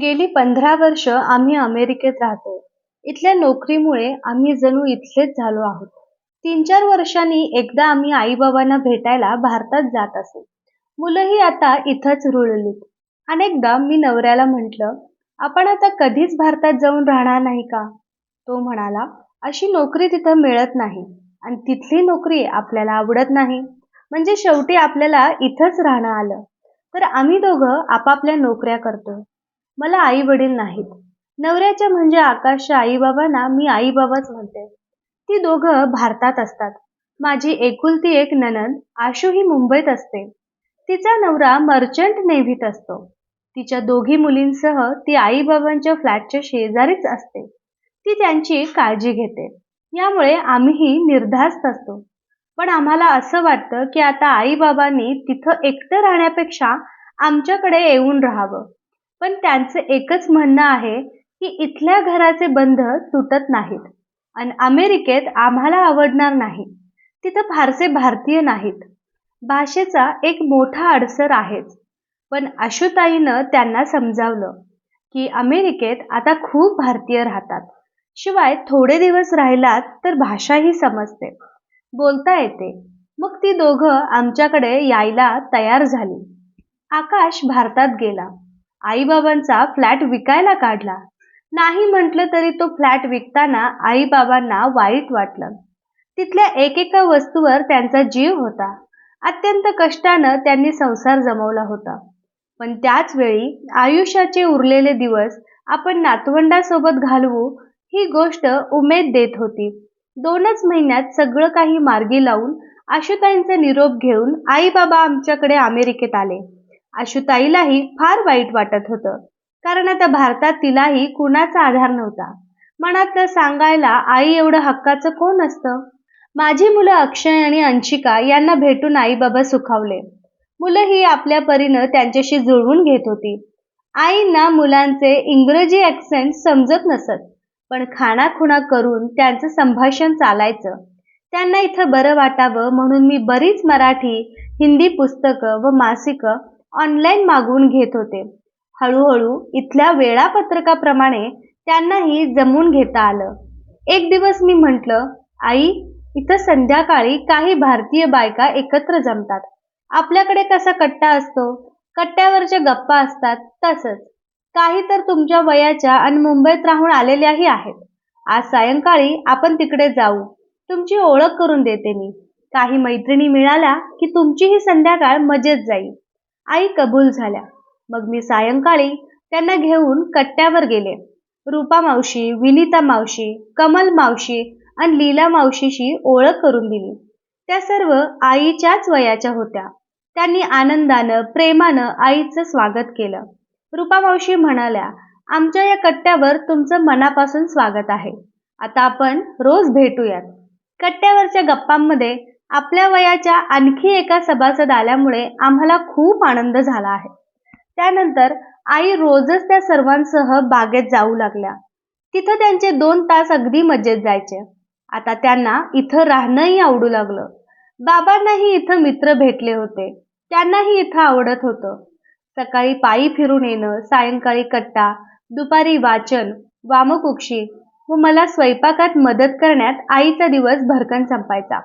गेली पंधरा वर्ष आम्ही अमेरिकेत राहतो. इथल्या नोकरीमुळे आम्ही जणू इथलेच झालो आहोत. तीन चार वर्षांनी एकदा आम्ही आई बाबांना भेटायला भारतात जात असू. मुलंही आता इथंच रुळलीत अनेकदा मी नवऱ्याला म्हटलं आपण आता कधीच भारतात जाऊन राहणार नाही का? तो म्हणाला अशी नोकरी तिथं मिळत नाही आणि तिथली नोकरी आपल्याला आवडत नाही. म्हणजे शेवटी आपल्याला इथंच राहणं आलं. तर आम्ही दोघं आपापल्या नोकऱ्या करतोय. मला आई वडील नाहीत. नवऱ्याच्या म्हणजे आकाशच्या आई बाबांना मी आई बाबाच म्हणते. ती दोघं भारतात असतात. माझी एकुलती एक ननद आशू ही मुंबईत असते. तिचा नवरा मर्चंट नेव्हीत असतो. तिच्या दोघी मुलींसह ती आई बाबांच्या फ्लॅटच्या शेजारीच असते. ती त्यांची काळजी घेते. यामुळे आम्हीही निर्धास्त असतो. पण आम्हाला असं वाटतं की आता आई बाबांनी तिथं एकटं राहण्यापेक्षा आमच्याकडे येऊन राहावं. पण त्यांचं एकच म्हणणं आहे की इथल्या घराचे बंध तुटत नाहीत. आणि अमेरिकेत आम्हाला आवडणार नाही. तिथं फारसे भारतीय नाहीत. भाषेचा एक मोठा अडसर आहेच. पण आशुताईनं त्यांना समजावलं की अमेरिकेत आता खूप भारतीय राहतात. शिवाय थोडे दिवस राहिलात तर भाषाही समजते. बोलता येते. मग ती दोघं आमच्याकडे यायला तयार झाली. आकाश भारतात गेला. आईबाबांचा फ्लॅट विकायला काढला. नाही म्हटलं तरी तो फ्लॅट विकताना आईबाबांना वाईट वाटलं. तिथल्या एकेका वस्तूवर त्यांचा जीव होता. अत्यंत कष्टानं त्यांनी संसार जमवला होता. पण त्याच वेळी आयुष्याचे उरलेले दिवस आपण नातवंडासोबत घालवू ही गोष्ट उमेद देत होती. दोनच महिन्यात सगळं काही मार्गी लावून आशुताईंचा निरोप घेऊन आईबाबा आमच्याकडे अमेरिकेत आले. आशुताईलाही फार वाईट वाटत होतं. कारण आता भारतात तिलाही कुणाचा आधार नव्हता. मनातलं सांगायला आई एवढं हक्काचं कोण असतं? माझी मुलं अक्षय आणि अंशिका यांना भेटून आई बाबा सुखावले. मुलं ही आपल्या परीनं त्यांच्याशी जुळवून घेत होती. आईंना मुलांचे इंग्रजी ॲक्सेंट समजत नसत. पण खाणाखुणा करून त्यांचं संभाषण चालायचं. त्यांना इथं बरं वाटावं म्हणून मी बरीच मराठी हिंदी पुस्तकं व मासिकं ऑनलाईन मागवून घेत होते. हळूहळू इथल्या वेळापत्रकाप्रमाणे त्यांनाही जमून घेता आलं. एक दिवस मी म्हटलं आई इथं संध्याकाळी काही भारतीय बायका एकत्र जमतात. आपल्याकडे कसा कट्टा असतो? कट्ट्यावरच्या गप्पा असतात तसंच. काही तर तुमच्या वयाच्या आणि मुंबईत राहून आलेल्याही आहेत. आज सायंकाळी आपण तिकडे जाऊ. तुमची ओळख करून देते मी. काही मैत्रिणी मिळाल्या की तुमची ही संध्याकाळ मजेत जाईल. आई कबूल झाल्या. मग मी सायंकाळी त्यांना घेऊन कट्ट्यावर गेले. रूपा मावशी विनिता मावशी कमल मावशी आणि लीला मावशीशी ओळख करून दिली. त्या सर्व आईच्याच वयाच्या होत्या. त्यांनी आनंदानं प्रेमानं आईचं स्वागत केलं. रूपा मावशी म्हणाल्या आमच्या या कट्ट्यावर तुमचं मनापासून स्वागत आहे. आता आपण रोज भेटूयात. कट्ट्यावरच्या गप्पांमध्ये आपल्या वयाच्या आणखी एका सभासद आल्यामुळे आम्हाला खूप आनंद झाला आहे. त्यानंतर आई रोजच त्या सर्वांसह बागेत जाऊ लागल्या. तिथं त्यांचे दोन तास अगदी मजेत जायचे. आता त्यांना इथं राहणंही आवडू लागलं. बाबांनाही इथं मित्र भेटले होते. त्यांनाही इथं आवडत होतं. सकाळी पायी फिरून येणं सायंकाळी कट्टा दुपारी वाचन वामकुक्षी व मला स्वयंपाकात मदत करण्यात आईचा दिवस भरकन संपायचा.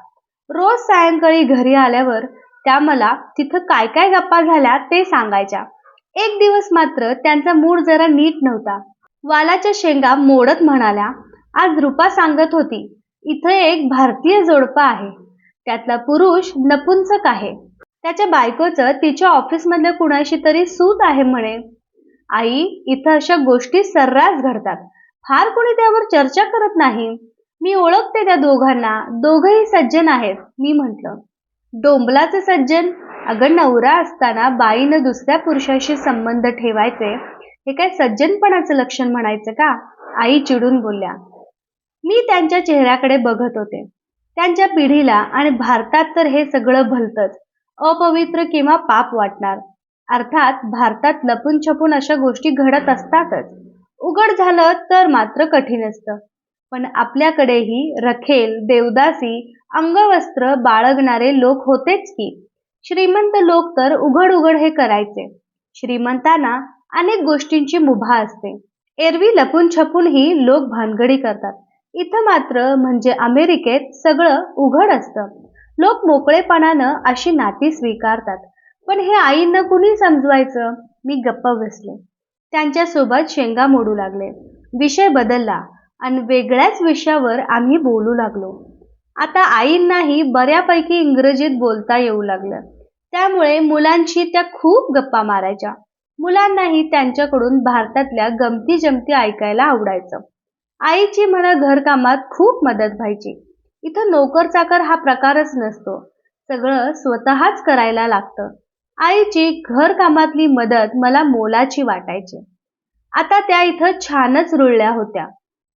रोज सायंकाळी घरी आल्यावर त्या मला तिथं काय काय गप्पा झाल्या ते सांगायच्या. एक दिवस मात्र त्यांचा मूड जरा नीट नव्हता. वालाच्या शेंगा मोडत म्हणाल्या आज रुपा सांगत होती इथं एक भारतीय जोडपा आहे. त्यातला पुरुष नपुंसक आहे. त्याच्या बायकोचं तिच्या ऑफिसमधल्या कुणाशी तरी सूत आहे म्हणे. आई इथं अशा गोष्टी सर्रास घडतात. फार कोणी त्यावर चर्चा करत नाही. मी ओळखते त्या दोघांना. दोघही सज्जन आहेत मी म्हटलं. डोंबलाचे सज्जन? अगं नवरा असताना बाईनं दुसऱ्या पुरुषाशी संबंध ठेवायचे. हे काय सज्जनपणाचं लक्षण म्हणायचं का? आई चिडून बोलल्या. मी त्यांच्या चेहऱ्याकडे बघत होते. त्यांच्या पिढीला आणि भारतात तर हे सगळं भलतंच. अपवित्र किंवा पाप वाटणार. अर्थात भारतात लपून छपून अशा गोष्टी घडत असतातच. उघड झालं तर मात्र कठीण असतं. पण आपल्याकडेही रखेल देवदासी अंगवस्त्र बाळगणारे लोक होतेच की. श्रीमंत लोक तर उघड उघड हे करायचे. श्रीमंतांना अनेक गोष्टींची मुभा असते. एरवी लपून छपूनही लोक भानगडी करतात. इथं मात्र म्हणजे अमेरिकेत सगळं उघड असतं. लोक मोकळेपणानं अशी नाती स्वीकारतात. पण हे आईंना कुणी समजवायचं? मी गप्प बसले. त्यांच्यासोबत शेंगा मोडू लागले. विषय बदलला. आणि वेगळ्याच विषयावर आम्ही बोलू लागलो. आता आईंनाही बऱ्यापैकी इंग्रजीत बोलता येऊ लागलं. त्यामुळे मुलांशी त्या खूप गप्पा मारायच्या. मुलांनाही त्यांच्याकडून भारतातल्या गमती जमती ऐकायला आवडायचं. आईची मला घरकामात खूप मदत व्हायची. इथं नोकर चाकर हा प्रकारच नसतो. सगळं स्वतःच करायला लागतं. आईची घरकामातली मदत मला मोलाची वाटायची. आता त्या इथं छानच रुळल्या होत्या.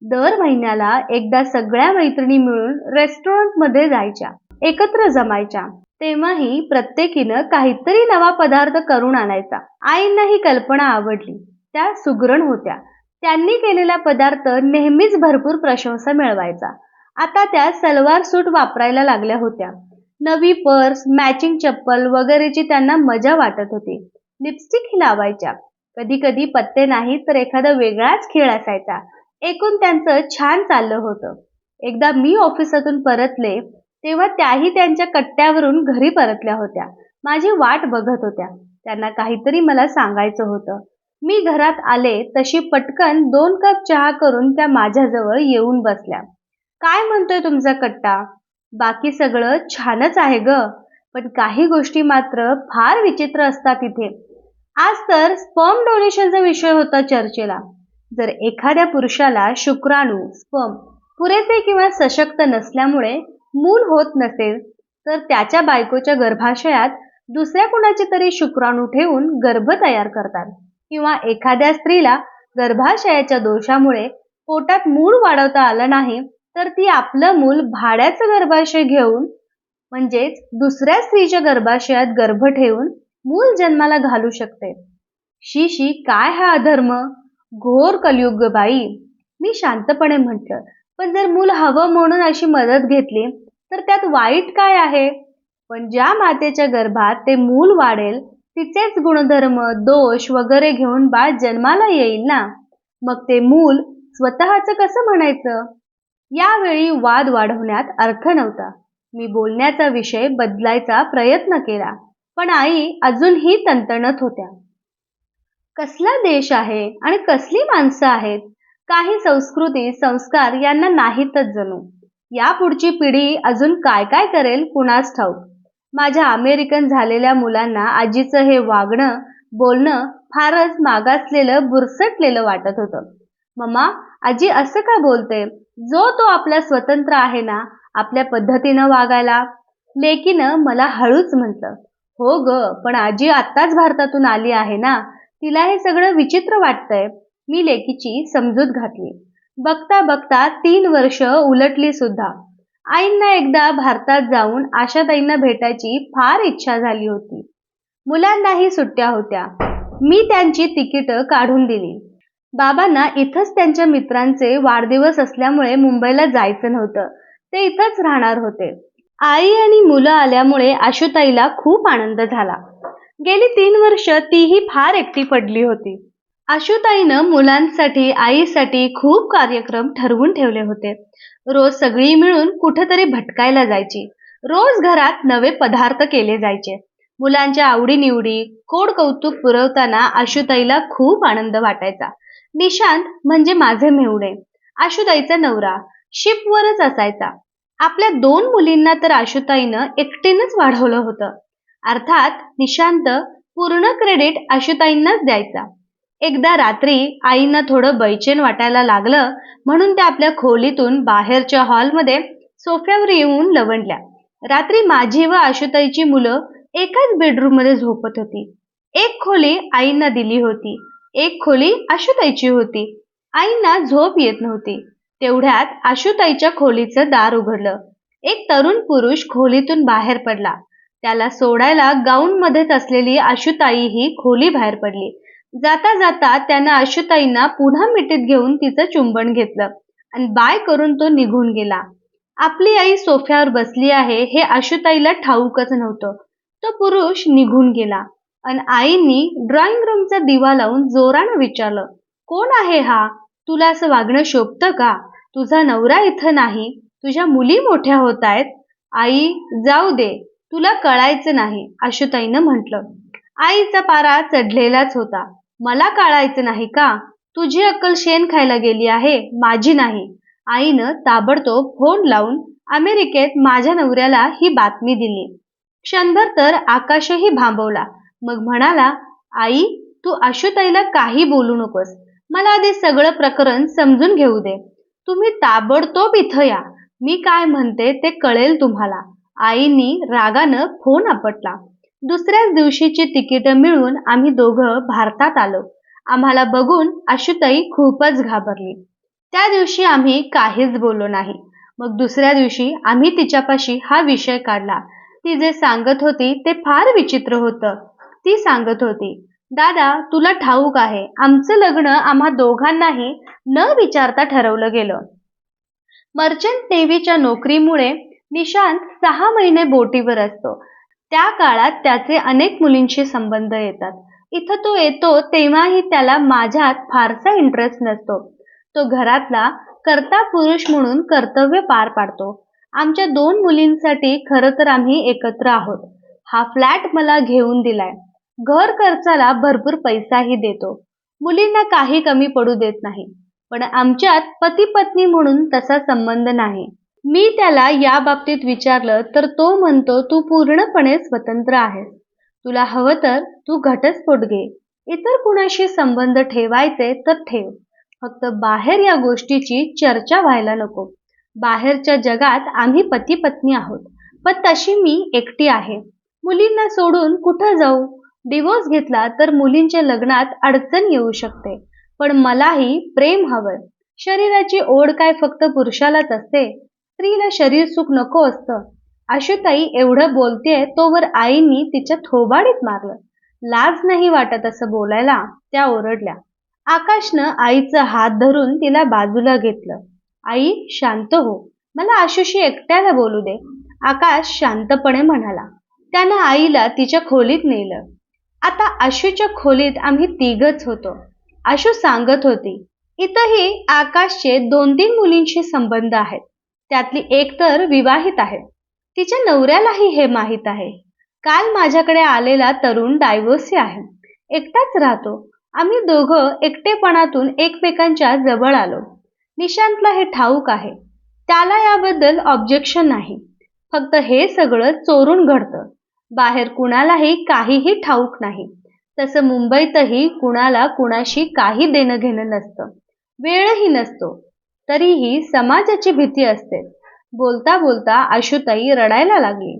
दर महिन्याला एकदा सगळ्या मैत्रिणी मिळून रेस्टॉरंटमध्ये जायच्या एकत्र जमायच्या. तेव्हाही प्रत्येकीनं काहीतरी नवा पदार्थ करून आणायचा. आईंना ही कल्पना आवडली. त्या सुगरण होत्या. त्यांनी केलेला पदार्थ नेहमीच भरपूर प्रशंसा मिळवायचा. आता त्या सलवार सूट वापरायला लागल्या होत्या. नवी पर्स मॅचिंग चप्पल वगैरेची त्यांना मजा वाटत होती. लिपस्टिक लावायच्या. कधी कधी पत्ते नाही तर एखादा वेगळाच खेळ असायचा. एकूण त्यांचं छान चाललं होतं. एकदा मी ऑफिसातून परतले तेव्हा त्याही त्यांच्या कट्ट्यावरून घरी परतल्या होत्या. माझी वाट बघत होत्या. त्यांना काहीतरी मला सांगायचं होतं. मी घरात आले तशी पटकन दोन कप चहा करून त्या माझ्याजवळ येऊन बसल्या. काय म्हणतोय तुमचा कट्टा? बाकी सगळं छानच आहे ग. पण काही गोष्टी मात्र फार विचित्र असतात इथे. आज तर स्पर्म डोनेशनचा विषय होता चर्चेला. जर एखाद्या पुरुषाला शुक्राणू स्पम पुरेसे किंवा सशक्त नसल्यामुळे मूल होत नसेल तर त्याच्या बायकोच्या गर्भाशयात दुसऱ्या कुणाचे तरी शुक्राणू ठेवून गर्भ तयार करतात. किंवा एखाद्या स्त्रीला गर्भाशयाच्या दोषामुळे पोटात मूळ वाढवता आलं नाही तर ती आपलं मूल भाड्याचं गर्भाशय घेऊन म्हणजेच दुसऱ्या स्त्रीच्या गर्भाशयात गर्भ ठेवून मूल जन्माला घालू शकते. शी शी काय हा अधर्म? घोर कलयुग बाई. मी शांतपणे म्हटलं पण जर मूल हवं म्हणून अशी मदत घेतली तर त्यात वाईट काय आहे? पण ज्या मातेच्या गर्भात ते मूल वाढेल तिचेच गुणधर्म दोष वगैरे घेऊन बाळ जन्माला येईल ना? मग ते मूल स्वतःच कसं म्हणायचं? यावेळी वाद वाढवण्यात अर्थ नव्हता. मी बोलण्याचा विषय बदलायचा प्रयत्न केला पण आई अजूनही तंतणत होत्या. कसला देश आहे आणि कसली माणसं आहेत? काही संस्कृती संस्कार यांना नाहीतच जणू. या पुढची पिढी अजून काय काय करेल कुणास ठाऊक? माझ्या अमेरिकन झालेल्या मुलांना आजीचं हे वागणं बोलणं फारच मागासलेलं बुरसटलेलं वाटत होतं. मम्मा आजी असं का बोलते? जो तो आपला स्वतंत्र आहे ना आपल्या पद्धतीनं वागायला. लेकीनं मला हळूच म्हटलं हो ग पण आजी आत्ताच भारतातून आली आहे ना तिला हे सगळं विचित्र वाटतंय. मी लेकीची समजूत घातली. बघता बघता तीन वर्ष उलटली सुद्धा. आईंना एकदा भारतात जाऊन आशाताईंना भेटायची फार इच्छा झाली होती. मुलांनाही सुट्ट्या होत्या. मी त्यांची तिकीट काढून दिली. बाबांना इथंच त्यांच्या मित्रांचे वाढदिवस असल्यामुळे मुंबईला जायचं नव्हतं. ते इथंच राहणार होते. आई आणि मुलं आल्यामुळे आशुताईला खूप आनंद झाला. गेली तीन वर्ष तीही फार एकटी पडली होती. आशुताईनं मुलांसाठी आईसाठी खूप कार्यक्रम ठरवून ठेवले होते. रोज सगळी मिळून कुठेतरी भटकायला जायची. रोज घरात नवे पदार्थ केले जायचे. मुलांच्या आवडीनिवडी कोड कौतुक पुरवताना आशुताईला खूप आनंद वाटायचा. निशांत म्हणजे माझे मेवणे आशुताईचा नवरा. शिपवरच असायचा. आपल्या दोन मुलींना तर आशुताईनं एकटीनंच वाढवलं होतं. अर्थात निशांत पूर्ण क्रेडिट आशुताईंनाच द्यायचा. एकदा रात्री आईंना थोडं बैचेन वाटायला लागलं म्हणून त्या आपल्या खोलीतून बाहेरच्या हॉलमध्ये सोफ्यावर येऊन लवंडल्या. रात्री माझी व आशुताईची मुलं एकाच बेडरूममध्ये झोपत होती. एक खोली आईंना दिली होती एक खोली आशुताईची होती. आईंना झोप येत नव्हती. तेवढ्यात आशुताईच्या खोलीचं दार उघडलं. एक तरुण पुरुष खोलीतून बाहेर पडला. त्याला सोडायला गाऊन मध्येच असलेली आशुताई ही खोली बाहेर पडली. जाता जाता त्यानं आशुताईंना पुन्हा मिठीत घेऊन तिचं चुंबन घेतलं आणि बाय करून तो निघून गेला. आपली आई सोफ्यावर बसली आहे हे आशुताईला ठाऊकच नव्हतं. तो पुरुष निघून गेला अन आईनी ड्रॉइंग रूमचा दिवा लावून जोरानं विचारलं कोण आहे हा? तुला असं वागणं शोभतं का? तुझा नवरा इथं नाही. तुझ्या मुली मोठ्या होत आहेत. आई जाऊ दे. तुला कळायचं नाही आशुताईनं म्हटलं. आईचा पारा चढलेलाच होता. मला कळायचं नाही का? तुझी अक्कल शेण खायला गेली आहे माझी नाही. आईनं ताबडतोब फोन लावून अमेरिकेत माझ्या नवऱ्याला ही बातमी दिली. क्षणभर तर आकाशही भांबवला. मग म्हणाला आई तू आशुताईला काही बोलू नकोस. मला आधी सगळं प्रकरण समजून घेऊ दे. तुम्ही ताबडतोब इथं या. मी काय म्हणते ते कळेल तुम्हाला. आईनी रागानं फोन आपटला. दुसऱ्याच दिवशीची तिकीटं मिळून आम्ही दोघं भारतात आलो. आम्हाला बघून आशुताई खूपच घाबरली. त्या दिवशी आम्ही काहीच बोललो नाही. मग दुसऱ्या दिवशी आम्ही तिच्यापाशी हा विषय काढला. ती जे सांगत होती ते फार विचित्र होतं. ती सांगत होती दादा तुला ठाऊक आहे. आमचं लग्न आम्हा दोघांनाही न विचारता ठरवलं गेलं. मर्चंट नेव्हीच्या नोकरीमुळे निशांत सहा महिने बोटीवर असतो. त्या काळात त्याचे अनेक मुलींशी संबंध येतात. इथं तो येतो तेव्हाही त्याला माझ्यात फारसा इंटरेस्ट नसतो. तो घरातला कर्ता पुरुष म्हणून कर्तव्य पार पाडतो. आमच्या दोन मुलींसाठी खरं तर आम्ही एकत्र आहोत. हा फ्लॅट मला घेऊन दिलाय. घर खर्चाला भरपूर पैसाही देतो. मुलींना काही कमी पडू देत नाही. पण आमच्यात पती पत्नी म्हणून तसा संबंध नाही. मी त्याला या बाबतीत विचारलं तर तो म्हणतो तू पूर्णपणे स्वतंत्र आहेस. तुला हवं तर तू घटस्फोट घे. इतर कुणाशी संबंध ठेवायचे तर ठेव. फक्त बाहेर या गोष्टीची चर्चा व्हायला नको. बाहेरच्या जगात आम्ही पती पत्नी आहोत. पण तशी मी एकटी आहे. मुलींना सोडून कुठं जाऊ? डिवोर्स घेतला तर मुलींच्या लग्नात अडचण येऊ शकते. पण मलाही प्रेम हवं शरीराची ओढ काय फक्त पुरुषालाच असते? स्त्रीला शरीर सुख नको असतं. आशुताई एवढं बोलतेय तोवर आईनी तिच्या थोबाडीत मारलं. लाज नाही वाटत असं बोलायला त्या ओरडल्या. आकाशनं आईचा हात धरून तिला बाजूला घेतलं. आई शांत हो. मला आशुशी एकट्याला बोलू दे. आकाश शांतपणे म्हणाला. त्यानं आईला तिच्या खोलीत नेलं. आता आशूच्या खोलीत आम्ही तिघच होतो. आशू सांगत होती इथंही आकाशचे दोन तीन मुलींशी संबंध आहेत. त्यातली एक तर विवाहित आहे. तिच्या नवऱ्यालाही हे माहीत आहे. काल माझ्याकडे आलेला तरुण डायव्होर्सी आहे. एकटाच राहतो. आम्ही दोघं एकटेपणातून एकमेकांच्या जवळ आलो. निशांतला हे ठाऊक आहे. त्याला याबद्दल ऑब्जेक्शन नाही. फक्त हे सगळं चोरून घडतं. बाहेर कुणालाही काहीही ठाऊक नाही. तसं मुंबईतही कुणाला कुणाशी काही देणं घेणं नसतं. वेळही नसतो. तरीही समाजाची भीती असते. बोलता बोलता आशुताई रडायला लागली.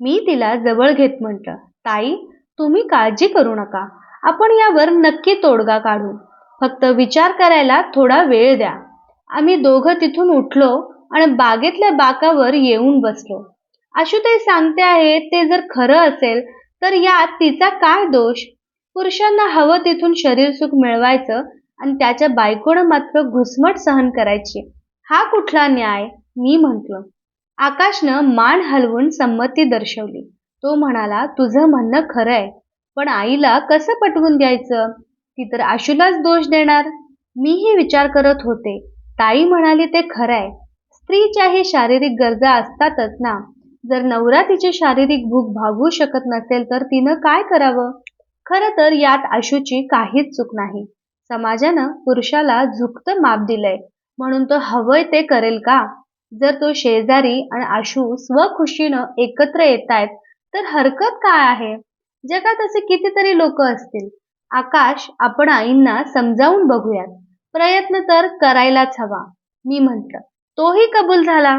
मी तिला जवळ घेत म्हटलं ताई तुम्ही काळजी करू नका. आपण यावर नक्की तोडगा काढू. फक्त विचार करायला थोडा वेळ द्या. आम्ही दोघं तिथून उठलो आणि बागेतल्या बाकावर येऊन बसलो. आशुताई सांगते आहे ते जर खरं असेल तर यात तिचा काय दोष? पुरुषांना हवं तिथून शरीर सुख मिळवायचं आणि त्याच्या बायकोनं मात्र घुसमट सहन करायची. हा कुठला न्याय? मी म्हंटल. आकाशनं मान हलवून संमती दर्शवली. तो म्हणाला तुझं म्हणणं खरं आहे पण आईला कसं पटवून द्यायचं? ती तर आशूलाच दोष देणार. मीही विचार करत होते. ताई म्हणाली ते खरं आहे स्त्रीच्याही शारीरिक गरजा असतातच ना. जर नवरा तिची शारीरिक भूक भागवू शकत नसेल तर तिनं काय करावं? खरं तर यात आशूची काहीच चूक नाही. समाजानं पुरुषाला झुकतं माप दिलंय. म्हणून तो हवंय ते करेल का? जर तो शेजारी आणि आशू स्वखुशीनं एकत्र येत आहेत तर हरकत काय आहे? जगात असे कितीतरी लोक असतील. आकाश आपण आईंना समजावून बघूयात. प्रयत्न तर करायलाच हवा. मी म्हंटल तोही कबूल झाला?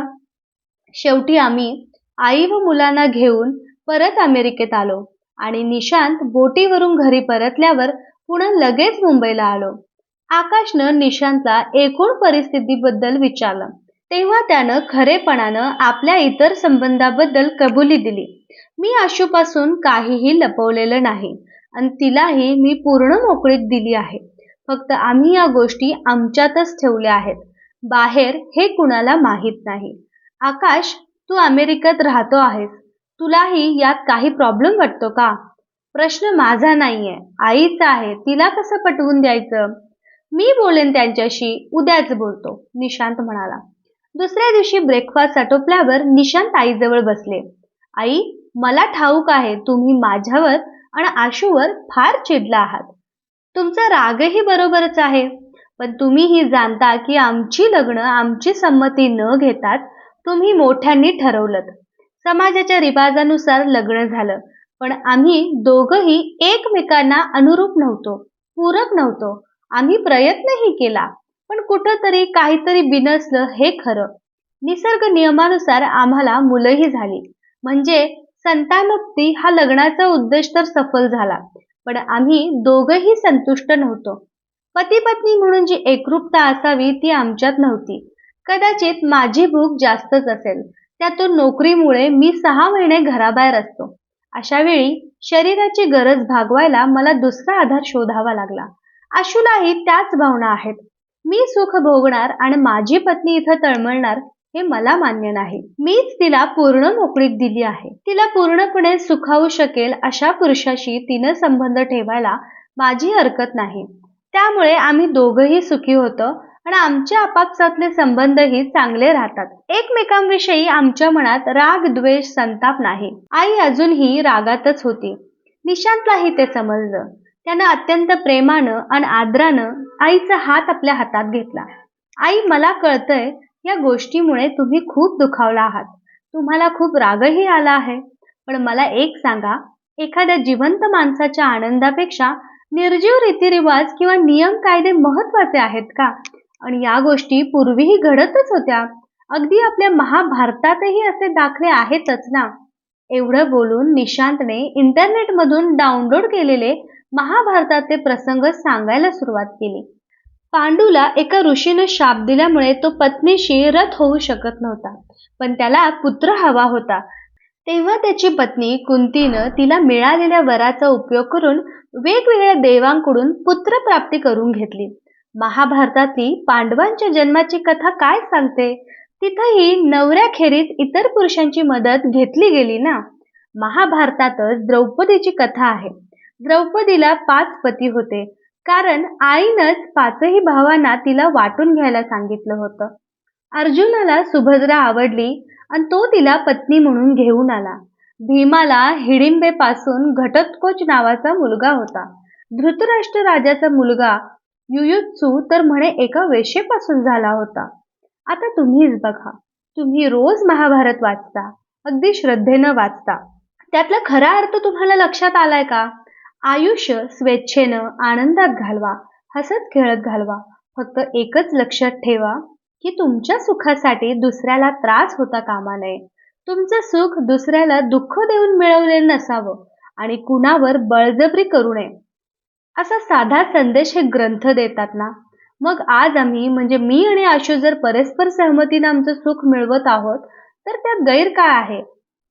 शेवटी आम्ही आई व मुलांना घेऊन परत अमेरिकेत आलो आणि निशांत बोटीवरून घरी परतल्यावर पुन्हा लगेच मुंबईला आलो. आकाशनं निशांतला एकूण परिस्थितीबद्दल विचारलं. तेव्हा त्यानं खरेपणानं आपल्या इतर संबंधाबद्दल कबुली दिली. मी आशूपासून काहीही लपवलेलं नाही आणि तिलाही मी पूर्ण मोकळीक दिली आहे. फक्त आम्ही या गोष्टी आमच्यातच ठेवल्या आहेत. बाहेर हे कुणाला माहीत नाही. आकाश तू अमेरिकेत राहतो आहेस. तुलाही यात काही प्रॉब्लेम वाटतो का? प्रश्न माझा नाहीये. आईचा आहे. तिला कसं पटवून द्यायचं? मी बोलेन त्यांच्याशी. उद्याच बोलतो. निशांत म्हणाला. दुसऱ्या दिवशी ब्रेकफास्ट आटोपल्यावर निशांत आईजवळ बसले. आई मला ठाऊक आहे तुम्ही माझ्यावर आणि आशूवर फार चिडला आहात. तुमचा रागही बरोबरच आहे. पण तुम्ही ही जाणता की आमची लग्न आमची संमती न घेताच तुम्ही मोठ्यांनी ठरवलं समाजाच्या रिवाजानुसार लग्न झालं. पण आम्ही दोघही एकमेकांना अनुरूप नव्हतो पूरक नव्हतो. आम्ही प्रयत्नही केला पण कुठंतरी काहीतरी बिनसलं हे खरं. निसर्ग नियमानुसार आम्हाला मुलंही झाली. म्हणजे संतानोक्ती हा लग्नाचा उद्देश तर सफल झाला पण आम्ही दोघही संतुष्ट नव्हतो. पती पत्नी म्हणून जी एकरूपता असावी ती आमच्यात नव्हती. कदाचित माझी भूक जास्तच असेल त्यातून नोकरीमुळे मी सहा महिने घराबाहेर असतो. अशा वेळी शरीराची गरज भागवायला मला दुसरा आधार शोधावा लागला. आशूलाही त्याच भावना आहेत. मी सुख भोगणार आणि माझी पत्नी इथं तळमळणार हे मला मान्य नाही. मीच तिला पूर्ण मोकळीक दिली आहे. तिला पूर्णपणे सुखावू शकेल अशा पुरुषाशी तिनं संबंध ठेवायला माझी हरकत नाही. त्यामुळे आम्ही दोघंही सुखी होतो. आणि आमच्या आपापसातले संबंधही चांगले राहतात. एकमेकांविषयी आमच्या मनात राग द्वेष संताप नाही. आई अजूनही रागातच होती. निशांतलाही ते समजलं. त्यानं अत्यंत प्रेमानं आणि आदरानं आईचा हात आपल्या हातात घेतला. आई मला कळतंय या गोष्टीमुळे तुम्ही खूप दुखावला आहात. तुम्हाला खूप रागही आला आहे. पण मला एक सांगा एखाद्या जिवंत माणसाच्या आनंदापेक्षा निर्जीव रीतिरिवाज किंवा नियम कायदे महत्त्वाचे आहेत का? आणि या गोष्टी पूर्वीही घडतच होत्या. अगदी आपल्या महाभारतातही असे दाखले आहेतच ना. एवढं बोलून निशांतने इंटरनेटमधून डाउनलोड केलेले महाभारताचे प्रसंग सांगायला सुरुवात केली. पांडूला एका ऋषीनं शाप दिल्यामुळे तो पत्नीशी रथ होऊ शकत नव्हता पण त्याला पुत्र हवा होता. तेव्हा त्याची पत्नी कुंतीनं तिला मिळालेल्या वराचा उपयोग करून वेगवेगळ्या देवांकडून पुत्र प्राप्ती करून घेतली. महाभारतातली पांडवांच्या जन्माची कथा काय सांगते? तिथंही नवऱ्याखेरीज इतर पुरुषांची मदत घेतली गेली ना? महाभारतातच द्रौपदीची कथा आहे. द्रौपदीला पाच पती होते. कारण आईनंच पाचही भावांना तिला वाटून घ्यायला सांगितलं होतं. अर्जुनाला सुभद्रा आवडली आणि तो तिला पत्नी म्हणून घेऊन आला. भीमाला हिडिंबेपासून घटोत्कोच नावाचा मुलगा होता. धृतराष्ट्र राजाचा मुलगा युयुत्सू तर म्हणे एका वेशेपासून झाला होता. आता तुम्हीच बघा. तुम्ही रोज महाभारत वाचता अगदी श्रद्धेनं वाचता. त्यातला खरा अर्थ तुम्हाला लक्षात आलाय का? आयुष्य स्वेच्छेनं आनंदात घालवा हसत खेळत घालवा. फक्त एकच लक्षात ठेवा की तुमच्या सुखासाठी दुसऱ्याला त्रास होता कामा नये. तुमचं सुख दुसऱ्याला दुःख देऊन मिळवलेलं नसावं आणि कुणावर बळजबरी करू नये. असा साधा संदेश हे ग्रंथ देतात ना? मग आज आम्ही म्हणजे मी आणि आशू जर परस्पर सहमतीनं आमचं सुख मिळवत आहोत तर त्यात गैर काय आहे?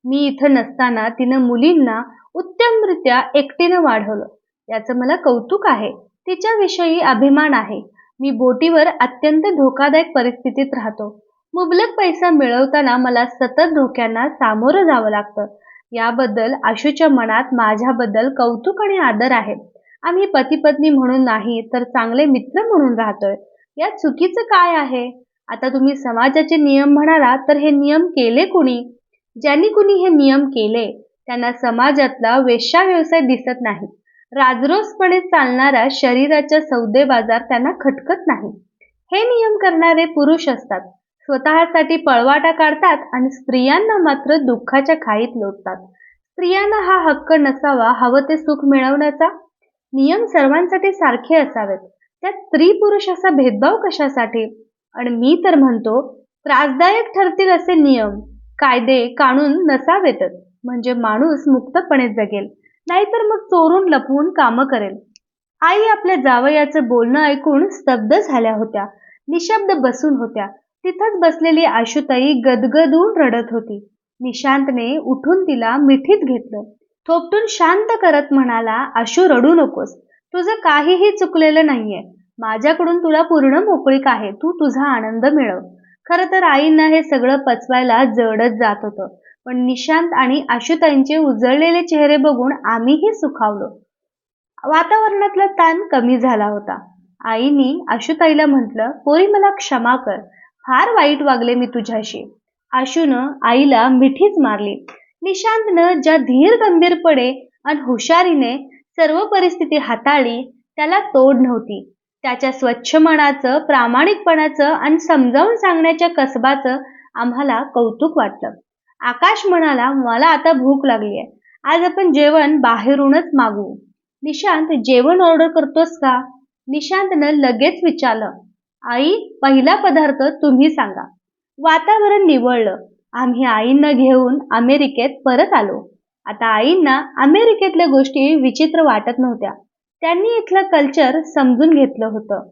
मी इथं नसताना तिनं मुलींना उत्तमरित्या एकटीनं वाढवलं. याचं मला कौतुक आहे. तिच्याविषयी अभिमान आहे. मी बोटीवर अत्यंत धोकादायक परिस्थितीत राहतो. मुबलक पैसा मिळवताना मला सतत धोक्यांना सामोरं जावं लागतं. याबद्दल आशूच्या मनात माझ्याबद्दल कौतुक आणि आदर आहे. आम्ही पती पत्नी म्हणून नाही तर चांगले मित्र म्हणून राहतोय. यात चुकीचं काय आहे? आता तुम्ही समाजाचे नियम म्हणाला तर हे नियम केले कुणी? ज्यांनी कुणी हे नियम केले त्यांना समाजातला वेश्या व्यवसाय दिसत नाही. राजरोसपणे चालणारा शरीराच्या सौदे बाजार त्यांना खटकत नाही. हे नियम करणारे पुरुष असतात. स्वतःसाठी पळवाटा काढतात आणि स्त्रियांना मात्र दुःखाच्या खाईत लोटतात. स्त्रियांना हा हक्क नसावा हवं ते सुख मिळवण्याचा नियम सर्वांसाठी सारखे असावेत. त्यात स्त्री पुरुष असा भेदभाव कशासाठी? आणि मी तर म्हणतो त्रासदायक ठरतील असे नियम कायदे कानून नसावेतच. म्हणजे माणूस मुक्तपणे जगेल नाहीतर मग चोरून लपवून कामं करेल. आई आपल्या जावयाचं बोलणं ऐकून स्तब्ध झाल्या होत्या. निशब्द बसून होत्या. तिथंच बसलेली आशुताई गदगदून रडत होती. निशांतने उठून तिला मिठीत घेतलं. थोपटून शांत करत म्हणाला आशू रडू नकोस. तुझं काहीही चुकलेलं नाहीये. माझ्याकडून तुला पूर्ण मोकळीक आहे. तू तुझा आनंद मिळव. खरं तर आईंना हे सगळं पचवायला जडच जात होतं. पण निशांत आणि आशुताईंचे उजळलेले चेहरे बघून आम्हीही सुखावलो. वातावरणातला ताण कमी झाला होता. आईनी आशुताईला म्हटलं पोरी मला क्षमा कर. फार वाईट वागले मी तुझ्याशी. आशूनं आईला मिठीच मारली. निशांतनं ज्या धीर गंभीरपणे आणि हुशारीने सर्व परिस्थिती हाताळली त्याला तोड नव्हती. त्याच्या स्वच्छ मनाचं प्रामाणिकपणाचं आणि समजावून सांगण्याच्या कसबाचं आम्हाला कौतुक वाटलं. आकाश म्हणाला मला आता भूक लागली आहे आज आपण जेवण बाहेरूनच मागवू. निशांत जेवण ऑर्डर करतोस का? निशांतनं लगेच विचारलं. आई पहिला पदार्थ तुम्ही सांगा. वातावरण निवळलं. आम्ही आईंना घेऊन अमेरिकेत परत आलो. आता आईंना अमेरिकेतल्या गोष्टी विचित्र वाटत नव्हत्या. त्यांनी इथलं कल्चर समजून घेतलं होतं.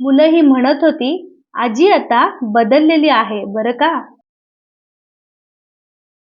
मुलं ही म्हणत होती आजी आता बदललेली आहे बरं का?